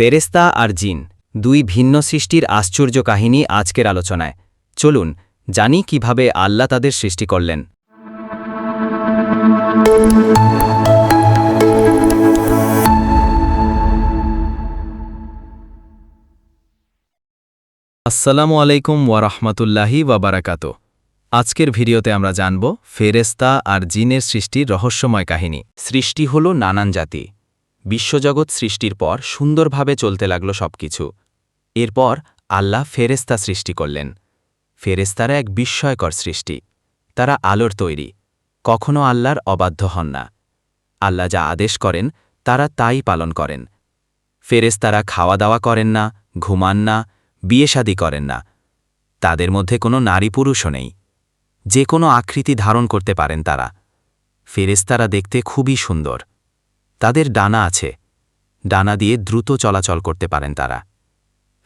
ফেরেস্তা আর জিন, দুই ভিন্ন সৃষ্টির আশ্চর্য কাহিনী আজকের আলোচনায়। চলুন, জানি কীভাবে আল্লাহ তাদের সৃষ্টি করলেন। আসসালামু আলাইকুম ওয়ারহমতুল্লাহি ওয়াবারাকাত আজকের ভিডিওতে আমরা জানব ফেরেস্তা আর জিনের সৃষ্টির রহস্যময় কাহিনী। সৃষ্টি হল নানান জাতি। বিশ্বজগৎ সৃষ্টির পর সুন্দরভাবে চলতে লাগল সবকিছু। এরপর আল্লাহ ফেরেস্তা সৃষ্টি করলেন। ফেরেস্তারা এক বিস্ময়কর সৃষ্টি। তারা আলোর তৈরি। কখনো আল্লাহর অবাধ্য হন না। আল্লাহ যা আদেশ করেন, তারা তাই পালন করেন। ফেরেস্তারা খাওয়া দাওয়া করেন না, ঘুমান না বিয়ে শাদী করেন না। তাদের মধ্যে কোনো নারী পুরুষও নেই। যে কোনো আকৃতি ধারণ করতে পারেন তারা। ফেরেস্তারা দেখতে খুবই সুন্দর। তাদের ডানা আছে। ডানা দিয়ে দ্রুত চলাচল করতে পারেন তারা।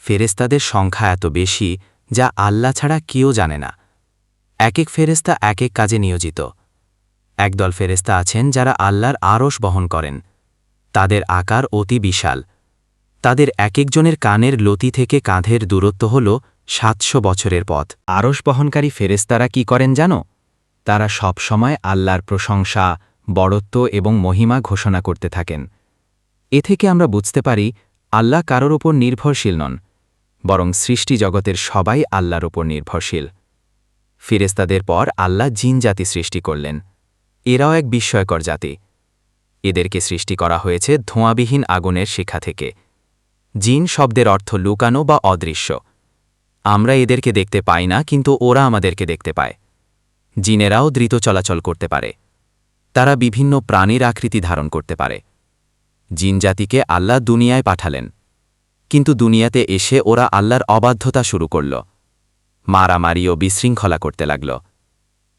ফেরেস্তাদের সংখ্যা এত বেশি যা আল্লাহ ছাড়া কেউ জানে না। এক এক ফেরেস্তা এক এক কাজে নিয়োজিত। একদল ফেরেস্তা আছেন যারা আল্লাহর আরশ বহন করেন। তাদের আকার অতি বিশাল। তাদের এক একজনের কানের লতি থেকে কাঁধের দূরত্ব হল সাতশো বছরের পথ। আরশ বহনকারী ফেরেস্তারা কি করেন জানো? তারা সব সময় আল্লাহর প্রশংসা বড়ত্ব এবং মহিমা ঘোষণা করতে থাকেন। এ থেকে আমরা বুঝতে পারি, আল্লাহ কারোর ওপর নির্ভরশীল নন, বরং সৃষ্টি জগতের সবাই আল্লাহর ওপর নির্ভরশীল। ফিরেস্তাদের পর আল্লাহ জিন জাতি সৃষ্টি করলেন। এরাও এক বিস্ময়কর জাতি। এদেরকে সৃষ্টি করা হয়েছে ধোঁয়াবিহীন আগুনের শিখা থেকে। জিন শব্দের অর্থ লুকানো বা অদৃশ্য। আমরা এদেরকে দেখতে পাই না, কিন্তু ওরা আমাদেরকে দেখতে পায়। জিনেরাও দ্রুত চলাচল করতে পারে। তারা বিভিন্ন প্রাণীর আকৃতি ধারণ করতে পারে। জিন জাতিকে আল্লাহ দুনিয়ায় পাঠালেন। কিন্তু দুনিয়াতে এসে ওরা আল্লাহর অবাধ্যতা শুরু করল। মারামারি ও বিশৃঙ্খলা করতে লাগল।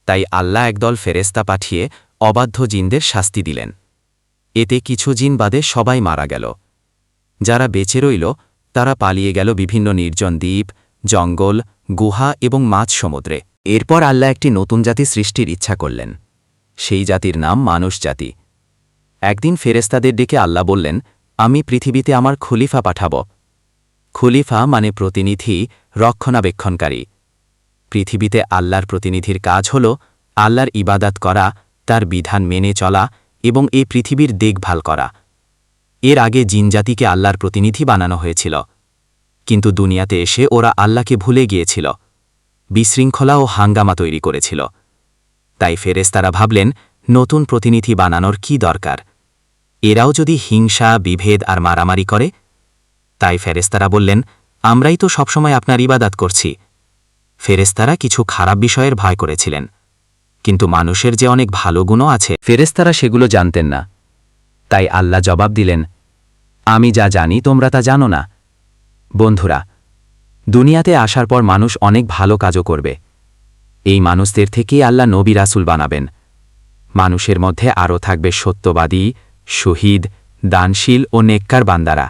তাই আল্লাহ একদল ফেরেস্তা পাঠিয়ে অবাধ্য জিনদের শাস্তি দিলেন। এতে কিছু জিন বাদে সবাই মারা গেল। যারা বেঁচে রইল, তারা পালিয়ে গেল বিভিন্ন নির্জন দ্বীপ, জঙ্গল, গুহা এবং মাছ সমুদ্রে এরপর আল্লাহ একটি নতুন জাতি সৃষ্টির ইচ্ছা করলেন। সেই জাতির নাম মানুষ জাতি। একদিন ফেরেস্তাদের ডেকে আল্লাহ বললেন, আমি পৃথিবীতে আমার খলিফা পাঠাব। খলিফা মানে প্রতিনিধি, রক্ষণাবেক্ষণকারী। পৃথিবীতে আল্লাহর প্রতিনিধির কাজ হল আল্লাহর ইবাদাত করা, তার বিধান মেনে চলা এবং এ পৃথিবীর দেখভাল করা। এর আগে জিনজাতিকে আল্লাহর প্রতিনিধি বানানো হয়েছিল। কিন্তু দুনিয়াতে এসে ওরা আল্লাহকে ভুলে গিয়েছিল। বিশৃঙ্খলা ও হাঙ্গামা তৈরি করেছিল। তাই ফেরেস্তারা ভাবলেন, নতুন প্রতিনিধি বানানোর কি দরকার? এরাও যদি হিংসা, বিভেদ আর মারামারি করে? তাই ফেরেস্তারা বললেন, আমরাই তো সবসময় আপনার ইবাদাত করছি। ফেরেস্তারা কিছু খারাপ বিষয়ের ভয় করেছিলেন। কিন্তু মানুষের যে অনেক ভালো গুণও আছে ফেরেস্তারা সেগুলো জানতেন না। তাই আল্লাহ জবাব দিলেন, আমি যা জানি তোমরা তা জানো না। বন্ধুরা, দুনিয়াতে আসার পর মানুষ অনেক ভালো কাজও করবে। এই মানুষদের থেকেই আল্লাহ নবী রাসুল বানাবেন। মানুষের মধ্যে আরও থাকবে সত্যবাদী, শহীদ, দানশীল ও নেককার বান্দারা।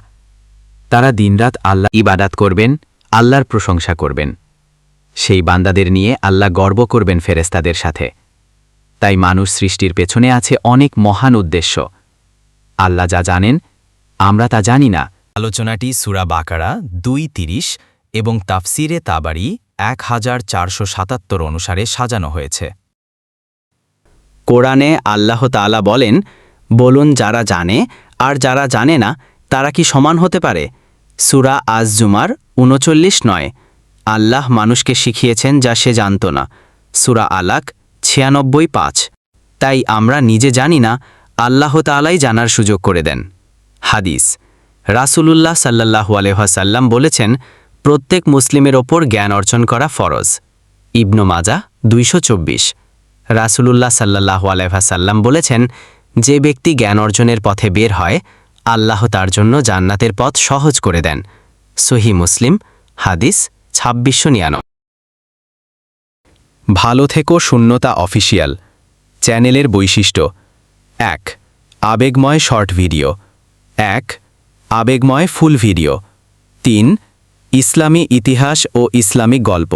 তারা দিনরাত আল্লাহ ইবাদাত করবেন, আল্লাহর প্রশংসা করবেন। সেই বান্দাদের নিয়ে আল্লাহ গর্ব করবেন ফেরেস্তাদের সাথে। তাই মানুষ সৃষ্টির পেছনে আছে অনেক মহান উদ্দেশ্য। আল্লাহ যা জানেন, আমরা তা জানি না। আলোচনাটি সুরা বাকারা দুই তিরিশ এবং তাফসিরে তাবারি এক হাজার চারশো সাতাত্তর অনুসারে সাজানো হয়েছে। কোরআনে আল্লাহ তালা বলেন, বলুন যারা জানে আর যারা জানে না, তারা কি সমান হতে পারে? সুরা আজ জুমার উনচল্লিশ নয়। আল্লাহ মানুষকে শিখিয়েছেন যা সে জানত না। সুরা আলাক ছিয়ানব্বই পাঁচ। তাই আমরা নিজে জানি না, আল্লাহ তালাই জানার সুযোগ করে দেন। হাদিস। রাসূলুল্লাহ সাল্লাহু আলহাসাল্লাম বলেছেন প্রত্যেক মুসলিমের ওপর জ্ঞান অর্জন করা ফরজ। ইবনু মাজা দুইশো চব্বিশ। রাসূলুল্লাহ সাল্লাহু আলহাসাল্লাম বলেছেন, যে ব্যক্তি জ্ঞান অর্জনের পথে বের হয়, আল্লাহ তার জন্য জান্নাতের পথ সহজ করে দেন। সহি মুসলিম, হাদিস ছাব্বিশশো নিয়ানো ভালো থেকো শূন্যতা অফিসিয়াল চ্যানেলের বৈশিষ্ট্য। এক, আবেগময় শর্ট ভিডিও। এক, আবেগময় ফুল ভিডিও। তিন ইসলামী ইতিহাস ও ইসলামিক গল্প।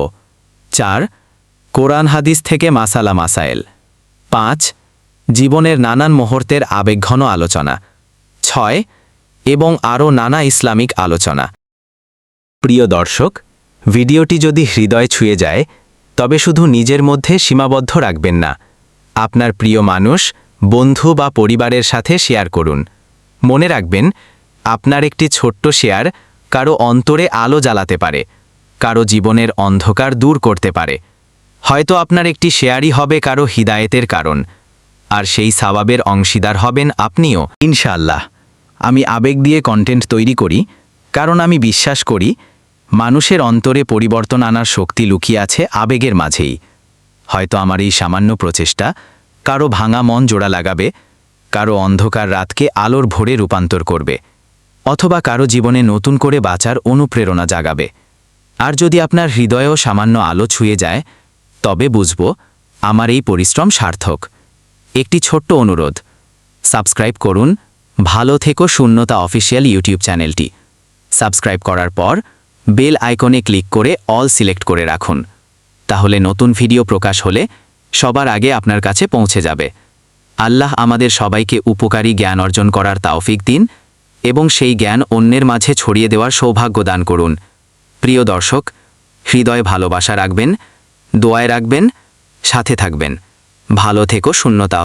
চার, কোরআন হাদিস থেকে মাসালা মাসায়েল। পাঁচ, জীবনের নানান মুহূর্তের আবেগঘন আলোচনা। ছয়, এবং আরও নানা ইসলামিক আলোচনা। প্রিয় দর্শক, ভিডিওটি যদি হৃদয় ছুঁয়ে যায়, তবে শুধু নিজের মধ্যে সীমাবদ্ধ রাখবেন না। আপনার প্রিয় মানুষ, বন্ধু বা পরিবারের সাথে শেয়ার করুন। মনে রাখবেন, আপনার একটি ছোট্ট শেয়ার কারও অন্তরে আলো জ্বালাতে পারে, কারও জীবনের অন্ধকার দূর করতে পারে। হয়তো আপনার একটি শেয়ারই হবে কারও হিদায়েতের কারণ, আর সেই সাবাবের অংশীদার হবেন আপনিও। ইনশাআল্লাহ, আমি আবেগ দিয়ে কন্টেন্ট তৈরি করি, কারণ আমি বিশ্বাস করি, মানুষের অন্তরে পরিবর্তন আনার শক্তি লুকিয়ে আছে আবেগের মাঝেই। হয়তো আমার এই সামান্য প্রচেষ্টা কারও ভাঙা মন জোড়া লাগাবে, কারও অন্ধকার রাতকে আলোর ভোরে রূপান্তর করবে। অথবা কারও জীবনে নতুন করে বাঁচার অনুপ্রেরণা জাগাবে। আর যদি আপনার হৃদয়েও সামান্য আলো ছুঁয়ে যায়, তবে বুঝব, আমার এই পরিশ্রম সার্থক। একটি ছোট্ট অনুরোধ, সাবস্ক্রাইব করুন ভালো থেকো শূন্যতা অফিসিয়াল ইউটিউব চ্যানেলটি। সাবস্ক্রাইব করার পর বেল আইকনে ক্লিক করে অল সিলেক্ট করে রাখুন। তাহলে নতুন ভিডিও প্রকাশ হলে সবার আগে আপনার কাছে পৌঁছে যাবে। আল্লাহ আমাদের সবাইকে উপকারী জ্ঞান অর্জন করার তাওফিক দিন। এবং সেই জ্ঞান অন্যের মাঝে ছড়িয়ে দেওয়ার সৌভাগ্য দান করুন। প্রিয় দর্শক, হৃদয় ভালোবাসা রাখবেন, দোয়ায় রাখবেন, সাথে থাকবেন। ভালো থেকো, শূন্যতা